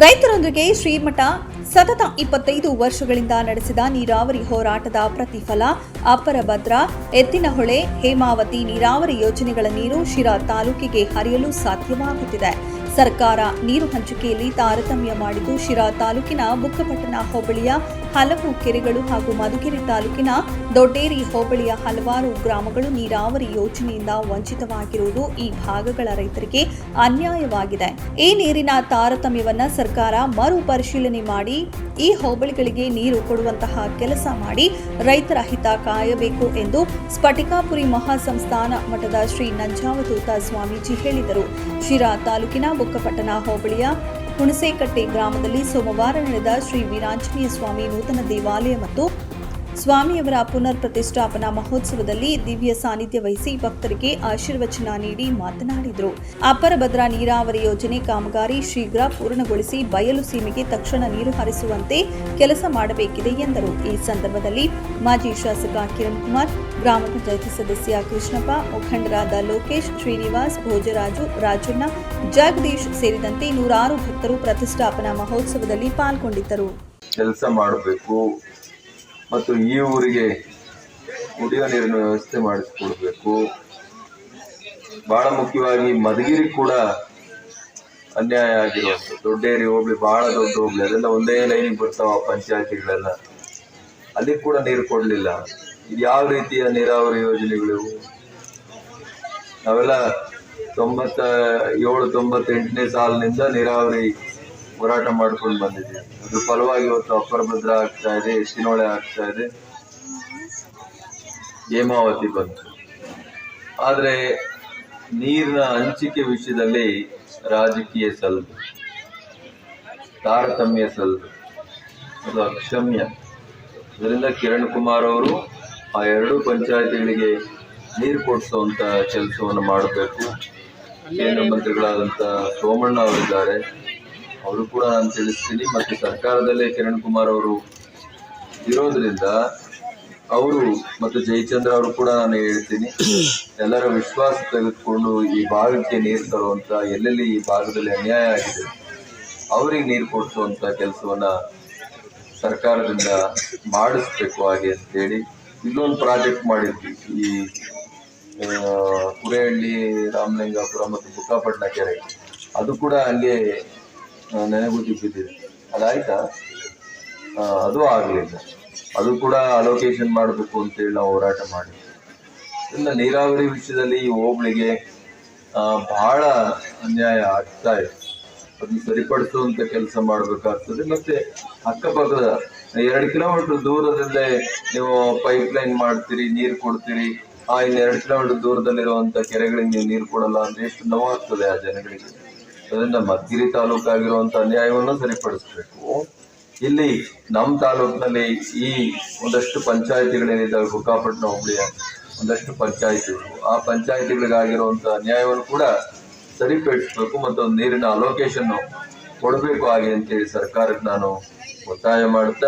ರೈತರೊಂದಿಗೆ ಶ್ರೀಮಠ ಸತತ ಇಪ್ಪತ್ತೈದು ವರ್ಷಗಳಿಂದ ನಡೆಸಿದ ನೀರಾವರಿ ಹೋರಾಟದ ಪ್ರತಿಫಲ ಅಪ್ಪರ ಭದ್ರಾ, ಎತ್ತಿನಹೊಳೆ, ಹೇಮಾವತಿ ನೀರಾವರಿ ಯೋಜನೆಗಳ ನೀರು ಶಿರಾ ತಾಲೂಕಿಗೆ ಹರಿಯಲು ಸಾಧ್ಯವಾಗುತ್ತಿದೆ. ಸರ್ಕಾರ ನೀರು ಹಂಚಿಕೆಯಲ್ಲಿ ತಾರತಮ್ಯ ಮಾಡಿದ್ದು ಶಿರಾ ತಾಲೂಕಿನ ಬುಕ್ಕಪಟ್ಟಣ ಹೋಬಳಿಯ ಹಲವು ಕೆರೆಗಳು ಹಾಗೂ ಮಧುಗಿರಿ ತಾಲೂಕಿನ ದೊಡ್ಡೇರಿ ಹೋಬಳಿಯ ಹಲವಾರು ಗ್ರಾಮಗಳು ನೀರಾವರಿ ಯೋಜನೆಯಿಂದ ವಂಚಿತವಾಗಿರುವುದು ಈ ಭಾಗಗಳ ರೈತರಿಗೆ ಅನ್ಯಾಯವಾಗಿದೆ. ಈ ನೀರಿನ ತಾರತಮ್ಯವನ್ನು ಸರ್ಕಾರ ಮರು ಪರಿಶೀಲನೆ ಮಾಡಿ, ಈ ಹೋಬಳಿಗಳಿಗೆ ನೀರು ಕೊಡುವಂತಹ ಕೆಲಸ ಮಾಡಿ ರೈತರ ಹಿತ ಕಾಯಬೇಕು ಎಂದು ಸ್ಫಟಿಕಾಪುರಿ ಮಹಾಸಂಸ್ಥಾನ ಮಠದ ಶ್ರೀ ನಂಜಾವತೂತ ಸ್ವಾಮೀಜಿ ಹೇಳಿದರು. ಶಿರಾ ತಾಲೂಕಿನ ಬುಕ್ಕಪಟ್ಟಣ ಹೋಬಳಿಯ ಹುಣಸೇಕಟ್ಟೆ ಗ್ರಾಮದಲ್ಲಿ ಸೋಮವಾರ ನಡೆದ ಶ್ರೀ ವೀರಾಂಜನೇಯ ಸ್ವಾಮಿ ನೂತನ ದೇವಾಲಯ ಮತ್ತು ಸ್ವಾಮಿಯವರ ಪುನರ್ ಪ್ರತಿಷ್ಠಾಪನಾ ಮಹೋತ್ಸವದಲ್ಲಿ ದಿವ್ಯ ಸಾನ್ನಿಧ್ಯ ವಹಿಸಿ ಭಕ್ತರಿಗೆ ಆಶೀರ್ವಚನ ನೀಡಿ ಮಾತನಾಡಿದರು. ಅಪರಭದ್ರ ಭದ್ರಾ ನೀರಾವರಿ ಯೋಜನೆ ಕಾಮಗಾರಿ ಶೀಘ್ರ ಪೂರ್ಣಗೊಳಿಸಿ ಬಯಲು ಸೀಮೆಗೆ ತಕ್ಷಣ ನೀರು ಹರಿಸುವಂತೆ ಕೆಲಸ ಮಾಡಬೇಕಿದೆ ಎಂದರು. ಈ ಸಂದರ್ಭದಲ್ಲಿ ಮಾಜಿ ಶಾಸಕ ಕಿರಣ್ ಕುಮಾರ್, ಗ್ರಾಮ ಪಂಚಾಯಿತಿ ಸದಸ್ಯ ಕೃಷ್ಣಪ್ಪ, ಮುಖಂಡರಾದ ಲೋಕೇಶ್, ಶ್ರೀನಿವಾಸ್, ಭೋಜರಾಜು, ರಾಜಣ್ಣ, ಜಗದೀಶ್ ಸೇರಿದಂತೆ ನೂರಾರು ಭಕ್ತರು ಪ್ರತಿಷ್ಠಾಪನಾ ಮಹೋತ್ಸವದಲ್ಲಿ ಪಾಲ್ಗೊಂಡಿದ್ದರು. ಕೆಲಸ ಮಾಡಬೇಕು. ಮತ್ತು ಈ ಊರಿಗೆ ಕುಡಿಯೋ ನೀರಿನ ವ್ಯವಸ್ಥೆ ಮಾಡಿಸ್ಕೊಡ್ಬೇಕು. ಬಹಳ ಮುಖ್ಯವಾಗಿ ಮಧುಗಿರಿ ಕೂಡ ಅನ್ಯಾಯ ಆಗಿರುವಂಥದ್ದು. ದೊಡ್ಡೇರಿ ಹೋಗ್ಲಿ ಬಹಳ ದೊಡ್ಡ ಹೋಗ್ಲಿ ಅದೆಲ್ಲ ಒಂದೇ ಲೈನಿಗೆ ಬರ್ತಾವ ಪಂಚಾಯತಿಗಳೆಲ್ಲ. ಅಲ್ಲಿ ಕೂಡ ನೀರು ಕೊಡಲಿಲ್ಲ. ಇದು ಯಾವ ರೀತಿಯ ನೀರಾವರಿ ಯೋಜನೆಗಳು? ನಾವೆಲ್ಲ ತೊಂಬತ್ತ ಏಳು ತೊಂಬತ್ತೆಂಟನೇ ಸಾಲಿನಿಂದ ನೀರಾವರಿ ಹೋರಾಟ ಮಾಡ್ಕೊಂಡು ಬಂದಿದ್ದೀವಿ. ಅದ್ರ ಫಲವಾಗಿ ಇವತ್ತು ಅಪ್ಪರ ಭದ್ರಾ ಆಗ್ತಾ ಇದೆ ಸಿನೋಳೆ ಆಗ್ತಾ ಇದೆ. ಹೇಮಾವತಿ ಬಂತು. ಆದ್ರೆ ನೀರಿನ ಹಂಚಿಕೆ ವಿಷಯದಲ್ಲಿ ರಾಜಕೀಯ ಸಲ್ಲದು ತಾರತಮ್ಯ ಸಲ್ಲದು ಅದು ಅಕ್ಷಮ್ಯ. ಅದರಿಂದ ಕಿರಣ್ ಕುಮಾರ್ ಅವರು ಆ ಎರಡು ಪಂಚಾಯತಿಗಳಿಗೆ ನೀರು ಕೊಡಿಸುವಂತ ಕೆಲಸವನ್ನು ಮಾಡಬೇಕು. ಕೇಂದ್ರ ಮಂತ್ರಿಗಳಾದಂಥ ಸೋಮಣ್ಣ ಅವರಿದ್ದಾರೆ. ಅವರು ಕೂಡ ನಾನು ತಿಳಿಸ್ತೀನಿ ಮತ್ತು ಸರ್ಕಾರದಲ್ಲೇ ಕಿರಣ್ ಕುಮಾರ್ ಅವರು ಇರೋದ್ರಿಂದ ಅವರು ಮತ್ತು ಜಯಚಂದ್ರ ಅವರು ಕೂಡ ನಾನು ಹೇಳ್ತೀನಿ. ಎಲ್ಲರ ವಿಶ್ವಾಸ ತೆಗೆದುಕೊಂಡು ಈ ಭಾಗಕ್ಕೆ ನೀರು ತರುವಂತ, ಎಲ್ಲೆಲ್ಲಿ ಈ ಭಾಗದಲ್ಲಿ ಅನ್ಯಾಯ ಆಗಿದೆ, ಅವರಿಗೆ ನೀರು ಕೊಡಿಸುವಂತ ಕೆಲಸವನ್ನ ಸರ್ಕಾರದಿಂದ ಮಾಡಿಸ್ಬೇಕು ಹಾಗೆ ಅಂತೇಳಿ ಇನ್ನೊಂದು ಪ್ರಾಜೆಕ್ಟ್ ಮಾಡಿದ್ವಿ ಈ ಕುರೆಹಳ್ಳಿ, ರಾಮಲಿಂಗಾಪುರ ಮತ್ತು ಬುಕ್ಕಾಪಟ್ಟಣ ಕೆರೆ. ಅದು ಕೂಡ ಹಂಗೆ ನೆನೆಗುದಿ ಬಿದ್ದಿದೆ ಅದಾಯ್ತಾ? ಅದು ಆಗಲಿಲ್ಲ. ಅದು ಕೂಡ ಅಲೋಕೇಶನ್ ಮಾಡಬೇಕು ಅಂತೇಳಿ ನಾವು ಹೋರಾಟ ಮಾಡಿದ್ವಿ. ಇನ್ನು ನೀರಾವರಿ ವಿಷಯದಲ್ಲಿ ಈ ಹೋಬಳಿಗೆ ಬಹಳ ಅನ್ಯಾಯ ಆಗ್ತಾ ಇದೆ. ಅದನ್ನ ಸರಿಪಡಿಸುವಂತ ಕೆಲಸ ಮಾಡಬೇಕಾಗ್ತದೆ. ಮತ್ತೆ ಅಕ್ಕಪಕ್ಕದ ಎರಡು ಕಿಲೋಮೀಟರ್ ದೂರದಲ್ಲೇ ನೀವು ಪೈಪ್ ಲೈನ್ ಮಾಡ್ತೀರಿ, ನೀರು ಕೊಡ್ತೀರಿ. ಆ, ಇನ್ನು ಎರಡು ಕಿಲೋಮೀಟರ್ ದೂರದಲ್ಲಿರುವಂತ ಕೆರೆಗಳಿಗೆ ನೀವು ನೀರು ಕೊಡಲ್ಲ ಅಂದ್ರೆ ಎಷ್ಟು ನೋವಾಗ್ತದೆ ಆ ಜನಗಳಿಗೆ. ಅದರಿಂದ ಮದ್ಗಿರಿ ತಾಲೂಕಾಗಿರುವಂಥ ಅನ್ಯಾಯವನ್ನು ಸರಿಪಡಿಸಬೇಕು. ಇಲ್ಲಿ ನಮ್ಮ ತಾಲೂಕಿನಲ್ಲಿ ಈ ಒಂದಷ್ಟು ಪಂಚಾಯಿತಿಗಳೇನಿದ್ದಾವೆ ಬುಕ್ಕಾಪಟ್ಟಣ ಹೋಬಳಿಯ ಒಂದಷ್ಟು ಪಂಚಾಯಿತಿಗಳು. ಆ ಪಂಚಾಯಿತಿಗಳಿಗಾಗಿರುವಂಥ ಅನ್ಯಾಯವನ್ನು ಕೂಡ ಸರಿಪಡಿಸಬೇಕು ಮತ್ತು ನೀರಿನ ಅಲೋಕೇಶನ್ ಕೊಡಬೇಕು ಹಾಗೆ ಅಂತೇಳಿ ಸರ್ಕಾರಕ್ಕೆ ನಾನು ಒತ್ತಾಯ ಮಾಡುತ್ತಾ